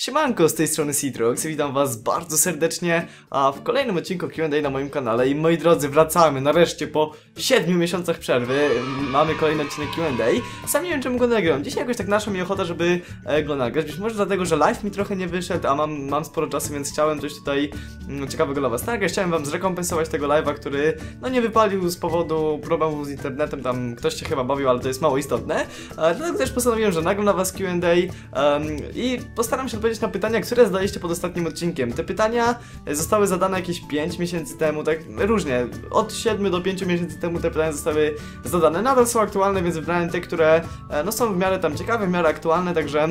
Siemanko, z tej strony Citrox, witam was bardzo serdecznie a w kolejnym odcinku Q&A na moim kanale. I moi drodzy, wracamy nareszcie po 7 miesiącach przerwy, mamy kolejny odcinek Q&A Sam nie wiem czemu go nagrałem, dzisiaj jakoś tak naszła mi ochota, żeby e, go nagrać, być może dlatego, że live mi trochę nie wyszedł, a mam, mam sporo czasu, więc chciałem coś tutaj mm, ciekawego dla was nagrać, chciałem wam zrekompensować tego live'a, który no nie wypalił z powodu problemów z internetem, tam ktoś się chyba bawił, ale to jest mało istotne, e, dlatego też postanowiłem, że nagram dla was Q&A em, i postaram się odpowiedzieć na pytania, które zadaliście pod ostatnim odcinkiem. Te pytania zostały zadane jakieś 5 miesięcy temu, tak różnie. Od 7 do 5 miesięcy temu te pytania zostały zadane. Nadal są aktualne, więc wybrałem te, które e, no, są w miarę tam ciekawe, w miarę aktualne, także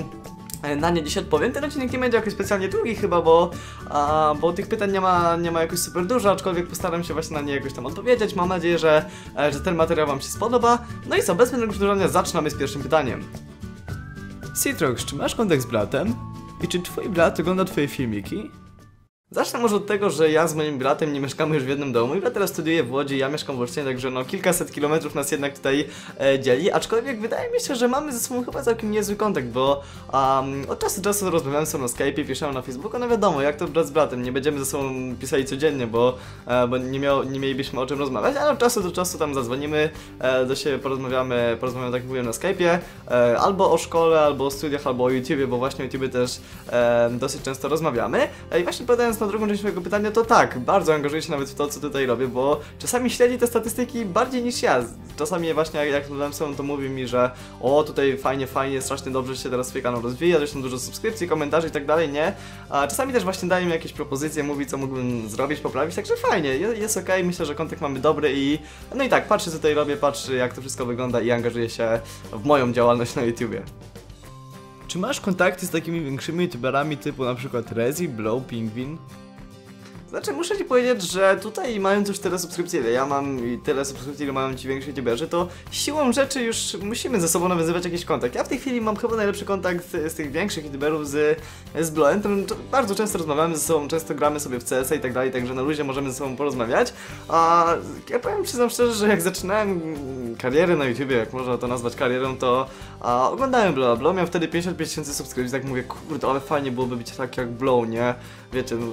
e, na nie dzisiaj odpowiem. Ten odcinek nie będzie jakoś specjalnie długi chyba, bo, a, bo tych pytań nie ma, nie ma jakoś super dużo, aczkolwiek postaram się właśnie na nie jakoś tam odpowiedzieć. Mam nadzieję, że, e, że ten materiał wam się spodoba. No i co, bez przedłużania zaczynamy z pierwszym pytaniem. Citrox, czy masz kontakt z bratem? I czy twój brat ogląda twoje filmiki? Zacznę może od tego, że ja z moim bratem nie mieszkamy już w jednym domu. Mój brat teraz studiuje w Łodzi, ja mieszkam w Olsztynie, także no kilkaset kilometrów nas jednak tutaj e, dzieli. Aczkolwiek wydaje mi się, że mamy ze sobą chyba całkiem niezły kontakt, bo um, od czasu do czasu rozmawiamy sobie na Skype'ie, piszemy na Facebooku, no wiadomo, jak to brat z bratem, nie będziemy ze sobą pisali codziennie, bo, e, bo nie, miał, nie mielibyśmy o czym rozmawiać, ale od czasu do czasu tam zadzwonimy, e, do siebie porozmawiamy, porozmawiamy tak jak mówiłem na Skype'ie, e, albo o szkole, albo o studiach, albo o YouTubie, bo właśnie o YouTubie też e, dosyć często rozmawiamy. E, I właśnie odpowiadając na drugą część mojego pytania, to tak, bardzo angażuję się nawet w to, co tutaj robię, bo czasami śledzi te statystyki bardziej niż ja. Czasami właśnie jak, sobą, to mówi mi, że o, tutaj fajnie, fajnie, strasznie dobrze się teraz swój kanał rozwija, zresztą dużo subskrypcji, komentarzy i tak dalej, nie? A czasami też właśnie daje mi jakieś propozycje, mówi, co mógłbym zrobić, poprawić, także fajnie, jest, ok, myślę, że kontekst mamy dobry i no i tak, patrzę co tutaj robię, patrzę jak to wszystko wygląda i angażuję się w moją działalność na YouTubie. Czy masz kontakty z takimi większymi youtuberami typu na przykład Rezi, Blow, Pingwin? Znaczy, muszę ci powiedzieć, że tutaj mając już tyle subskrypcji, ile ja mam i tyle subskrypcji, ile mają ci więksi youtuberzy, to siłą rzeczy już musimy ze sobą nawiązywać jakiś kontakt. Ja w tej chwili mam chyba najlepszy kontakt z tych większych youtuberów z, z Bloem, którym bardzo często rozmawiamy ze sobą, często gramy sobie w CS i tak dalej, także na luzie możemy ze sobą porozmawiać. A ja powiem, przyznam szczerze, że jak zaczynałem karierę na YouTubie, jak można to nazwać karierą, to a, oglądałem Blow. Blow miał wtedy 55 tysięcy subskrypcji, tak mówię, kurde, ale fajnie byłoby być tak jak Blow, nie? Wiecie, no,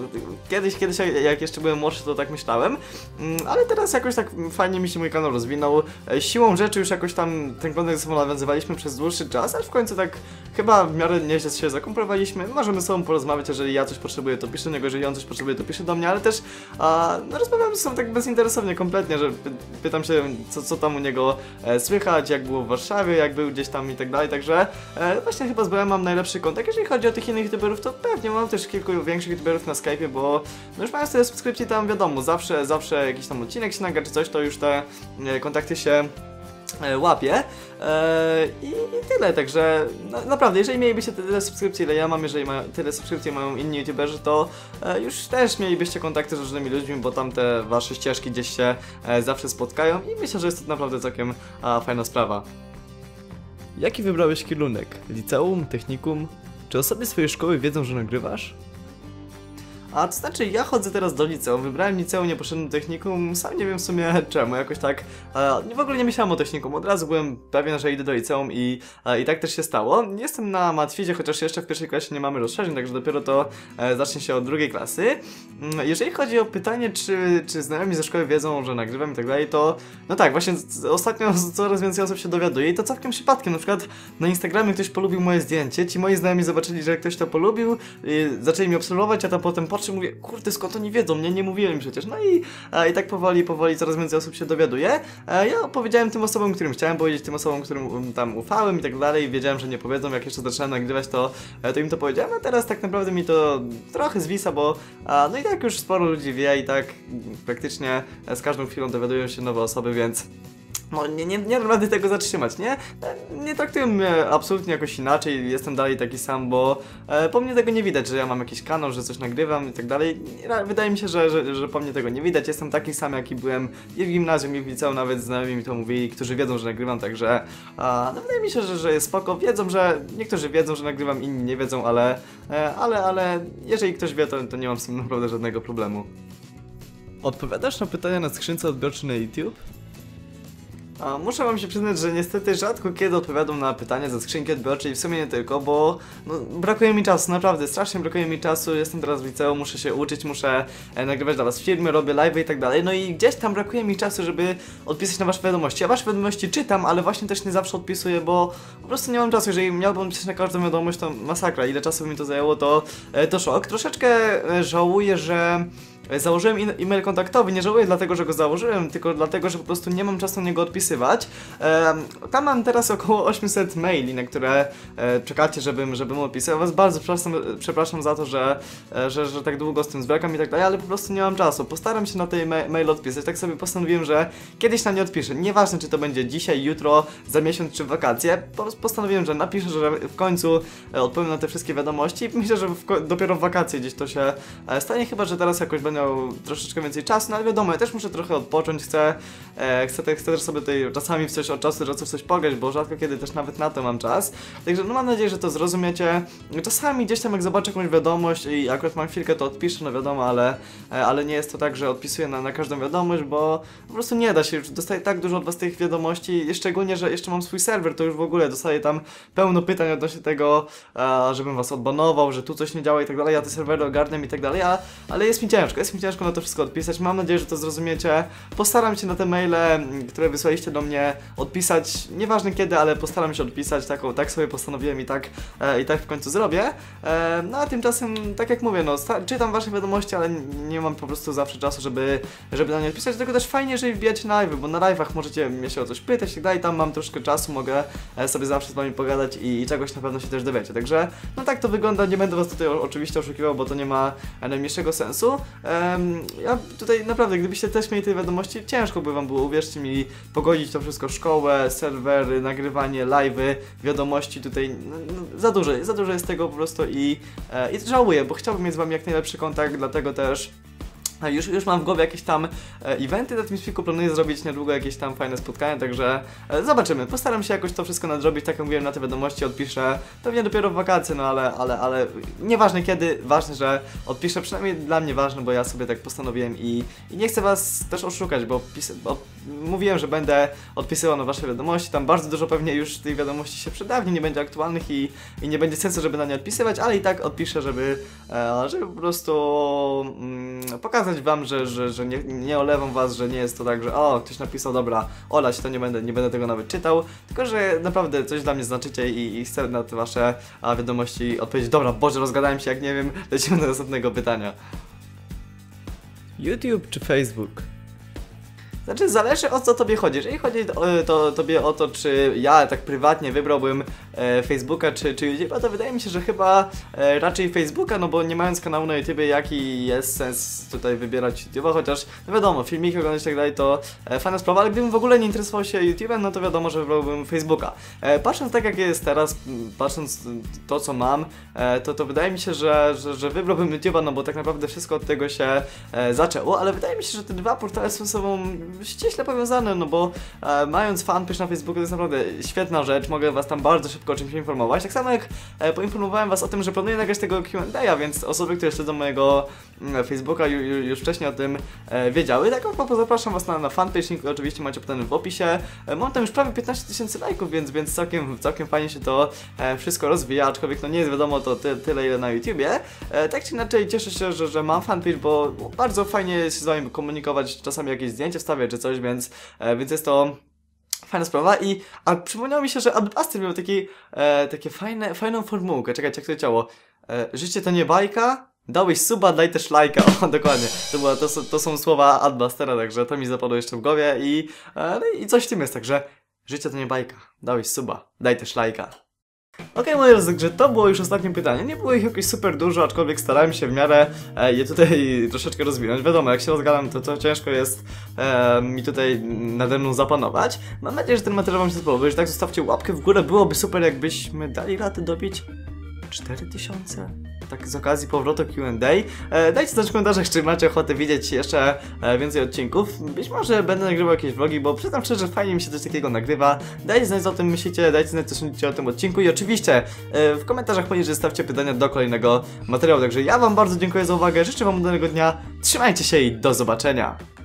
kiedyś, kiedyś jak jeszcze byłem młodszy, to tak myślałem, mm, ale teraz jakoś tak fajnie mi się mój kanał rozwinął. E, siłą rzeczy już jakoś tam ten kontakt ze sobą nawiązywaliśmy przez dłuższy czas, ale w końcu tak chyba w miarę nieźle się zakomprowaliśmy. Możemy ze sobą porozmawiać, jeżeli ja coś potrzebuję, to piszę do niego, jeżeli on coś potrzebuje, to pisze do mnie, ale też a, no, rozmawiamy ze sobą tak bezinteresownie, kompletnie, że py pytam się, co, co tam u niego e, słychać, jak było w Warszawie, jak był gdzieś tam i tak dalej, także e, właśnie chyba z Byłem mam najlepszy kontakt. Jeżeli chodzi o tych innych youtuberów, to pewnie mam też kilku większych youtuberów na Skype'ie, bo no już mając tyle subskrypcji tam wiadomo, zawsze, zawsze jakiś tam odcinek się nagra czy coś, to już te e, kontakty się e, łapie i, tyle, także no, naprawdę, jeżeli mielibyście tyle subskrypcji, ile ja mam, jeżeli ma, tyle subskrypcji mają inni youtuberzy, to e, już też mielibyście kontakty z różnymi ludźmi, bo tam te wasze ścieżki gdzieś się zawsze spotkają i myślę, że jest to naprawdę całkiem fajna sprawa. Jaki wybrałeś kierunek? Liceum? Technikum? Czy osoby swojej szkoły wiedzą, że nagrywasz? A to znaczy, ja chodzę teraz do liceum, wybrałem liceum, nie poszedłem do technikum, sam nie wiem w sumie czemu, jakoś tak, e, w ogóle nie myślałem o technikum, od razu byłem pewien, że idę do liceum i, e, i tak też się stało. Jestem na matwizie, chociaż jeszcze w pierwszej klasie nie mamy rozszerzeń, także dopiero to e, zacznie się od drugiej klasy. Mm, jeżeli chodzi o pytanie, czy, czy znajomi ze szkoły wiedzą, że nagrywam i tak dalej, to no tak, właśnie ostatnio coraz więcej osób się dowiaduje i to całkiem przypadkiem, na przykład na Instagramie ktoś polubił moje zdjęcie, ci moi znajomi zobaczyli, że ktoś to polubił, zaczęli mi obserwować, a tam potem patrzę, mówię, kurde, skąd oni wiedzą, mnie nie mówiłem przecież. No i, i tak powoli, powoli coraz więcej osób się dowiaduje. ja powiedziałem tym osobom, którym chciałem powiedzieć, tym osobom, którym um, tam ufałem i tak dalej, wiedziałem, że nie powiedzą, jak jeszcze zaczynałem nagrywać, to, e, to im to powiedziałem, a teraz tak naprawdę mi to trochę zwisa, bo no i tak już sporo ludzi wie i tak praktycznie z każdą chwilą dowiadują się nowe osoby, więc no, nie, nie, nie rady tego zatrzymać, nie? Nie traktują mnie absolutnie jakoś inaczej, jestem dalej taki sam, bo e, po mnie tego nie widać, że ja mam jakiś kanał, że coś nagrywam i tak dalej. Wydaje mi się, że, że, że po mnie tego nie widać, jestem taki sam, jaki byłem i w gimnazjum, i w liceum, nawet znajomi mi to mówili, którzy wiedzą, że nagrywam, także no, wydaje mi się, że, że jest spoko. Wiedzą, że niektórzy wiedzą, że nagrywam, inni nie wiedzą, ale, e, ale, ale jeżeli ktoś wie, to, to nie mam z tym naprawdę żadnego problemu. Odpowiadasz na pytania na skrzynce odbiorczej na YouTube? A muszę wam się przyznać, że niestety rzadko kiedy odpowiadam na pytania ze skrzynki odbiorczej, w sumie nie tylko, bo no, brakuje mi czasu, naprawdę, strasznie brakuje mi czasu, jestem teraz w liceum, muszę się uczyć, muszę e, nagrywać dla was filmy, robię live i tak dalej, no i gdzieś tam brakuje mi czasu, żeby odpisać na wasze wiadomości. Ja wasze wiadomości czytam, ale właśnie też nie zawsze odpisuję, bo po prostu nie mam czasu, jeżeli miałbym pisać na każdą wiadomość, to masakra, ile czasu mi to zajęło, to, e, to szok. Troszeczkę e, żałuję, że Założyłem e-mail kontaktowy, nie żałuję dlatego, że go założyłem, tylko dlatego, że po prostu nie mam czasu na niego odpisywać. E, tam mam teraz około 800 maili, na które e, czekacie, żebym, żebym odpisał. Was bardzo przepraszam, przepraszam za to, że, e, że, że tak długo z tym zwlekam i tak dalej, ale po prostu nie mam czasu. Postaram się na tej ma mail odpisać. Tak sobie postanowiłem, że kiedyś na nie odpiszę. Nieważne, czy to będzie dzisiaj, jutro, za miesiąc, czy wakacje. Postanowiłem, że napiszę, że w końcu e, odpowiem na te wszystkie wiadomości myślę, że w dopiero w wakacje gdzieś to się e, stanie, chyba, że teraz jakoś będę miał troszeczkę więcej czasu, no ale wiadomo, ja też muszę trochę odpocząć, chcę, e, chcę, chcę też sobie tutaj czasami w coś od czasu do czasu coś pograć, bo rzadko kiedy też nawet na to mam czas. Także no mam nadzieję, że to zrozumiecie. Czasami gdzieś tam jak zobaczę jakąś wiadomość i akurat mam chwilkę, to odpiszę, no wiadomo, ale, e, ale nie jest to tak, że odpisuję na, na każdą wiadomość, bo po prostu nie da się, już dostaję tak dużo od was tych wiadomości, szczególnie, że jeszcze mam swój serwer, to już w ogóle dostaję tam pełno pytań odnośnie tego, e, żebym was odbanował, że tu coś nie działa i tak dalej, ja te serwery ogarniam i tak dalej, a, ale jest mi ciężko, jest mi ciężko na to wszystko odpisać. Mam nadzieję, że to zrozumiecie. Postaram się na te maile, które wysłaliście do mnie, odpisać. Nieważne kiedy, ale postaram się odpisać. Taką, tak sobie postanowiłem i tak, e, i tak w końcu zrobię. E, no a tymczasem, tak jak mówię, no, czytam wasze wiadomości, ale nie mam po prostu zawsze czasu, żeby, żeby na nie odpisać. Dlatego też fajnie, jeżeli wbijacie live, bo na live'ach możecie mnie się o coś pytać i tak dalej. Tam mam troszkę czasu, mogę e, sobie zawsze z wami pogadać i, i czegoś na pewno się też dowiecie. Także, no tak to wygląda. Nie będę was tutaj oczywiście oszukiwał, bo to nie ma najmniejszego sensu. Um, ja tutaj naprawdę, gdybyście też mieli te wiadomości, ciężko by wam było, uwierzcie mi, pogodzić to wszystko, szkołę, serwery, nagrywanie, live'y, wiadomości tutaj, no, no, za dużo, za dużo jest tego po prostu i, e, i żałuję, bo chciałbym mieć z wami jak najlepszy kontakt, dlatego też już, już mam w głowie jakieś tam e, eventy na tym spiku, planuję zrobić niedługo jakieś tam fajne spotkania, także e, zobaczymy. Postaram się jakoś to wszystko nadrobić, tak jak mówiłem na te wiadomości, odpiszę pewnie dopiero w wakacje, no ale, ale, ale nieważne kiedy, ważne, że odpiszę, przynajmniej dla mnie ważne, bo ja sobie tak postanowiłem i, i nie chcę was też oszukać, bo, bo mówiłem, że będę odpisywał na wasze wiadomości, tam bardzo dużo pewnie już tych wiadomości się przedawni, nie będzie aktualnych i, i nie będzie sensu, żeby na nie odpisywać, ale i tak odpiszę, żeby, e, żeby po prostu mm, pokazać pokazać wam, że, że, że nie, nie olewam was, że nie jest to tak, że o, ktoś napisał, dobra, olać to nie będę, nie będę tego nawet czytał, tylko że naprawdę coś dla mnie znaczycie i, i chcę na te wasze a, wiadomości odpowiedzieć, dobra, Boże, rozgadałem się, jak nie wiem, lecimy do następnego pytania. YouTube czy Facebook? Znaczy, zależy o co tobie chodzi. Jeżeli chodzi o, to, tobie o to, czy ja tak prywatnie wybrałbym Facebooka czy, czy YouTube'a, to wydaje mi się, że chyba e, raczej Facebooka, no bo nie mając kanału na YouTube, jaki jest sens tutaj wybierać YouTube'a, chociaż no wiadomo, filmiki oglądać i tak dalej to e, fajna sprawa, ale gdybym w ogóle nie interesował się YouTube'em, no to wiadomo, że wybrałbym Facebooka. E, patrząc tak jak jest teraz, patrząc to co mam, e, to, to wydaje mi się, że, że, że wybrałbym YouTube'a, no bo tak naprawdę wszystko od tego się e, zaczęło, ale wydaje mi się, że te dwa portale są sobą ściśle powiązane, no bo e, mając fanpage na Facebooku to jest naprawdę świetna rzecz, mogę was tam bardzo szybko o czymś informować. Tak samo jak e, poinformowałem was o tym, że planuję nagrać tego Q&A, więc osoby, które śledzą mojego mm, Facebooka ju, ju, już wcześniej o tym e, wiedziały. Tak oto zapraszam was na, na fanpage, link oczywiście macie potem w opisie. E, mam tam już prawie 15 tysięcy lajków, więc, więc całkiem, całkiem fajnie się to wszystko rozwija, aczkolwiek no nie jest wiadomo to ty, tyle ile na YouTubie. Tak czy inaczej cieszę się, że, że mam fanpage, bo bardzo fajnie się z wami komunikować, czasami jakieś zdjęcie wstawiać czy coś, więc, więc jest to fajna sprawa i a przypomniało mi się, że Adbuster miał taki, e, takie fajne, fajną formułkę, czekajcie jak to działo. E, życie to nie bajka, dałeś suba, daj też lajka, o dokładnie, to, była, to, to są słowa Adbustera, także to mi zapadło jeszcze w głowie i, e, no i coś w tym jest, także życie to nie bajka, dałeś suba, daj też lajka. Ok, moi drodzy, to było już ostatnie pytanie. Nie było ich jakoś super dużo, aczkolwiek starałem się w miarę e, je tutaj troszeczkę rozwinąć. Wiadomo, jak się rozgadam, to, to ciężko jest e, mi tutaj nade mną zapanować. Mam nadzieję, że ten materiał Wam się spodobał. Jeżeli tak, zostawcie łapkę w górę. Byłoby super, jakbyśmy dali radę dobić 4000? Tak z okazji powrotu Q&A. E, dajcie znać w komentarzach, czy macie ochotę widzieć jeszcze e, więcej odcinków. Być może będę nagrywał jakieś vlogi, bo przyznam szczerze, fajnie mi się coś takiego nagrywa. Dajcie znać, co o tym myślicie, dajcie znać, co myślicie o tym odcinku i oczywiście e, w komentarzach poniżej zostawcie pytania do kolejnego materiału. Także ja wam bardzo dziękuję za uwagę, życzę wam udanego dnia, trzymajcie się i do zobaczenia.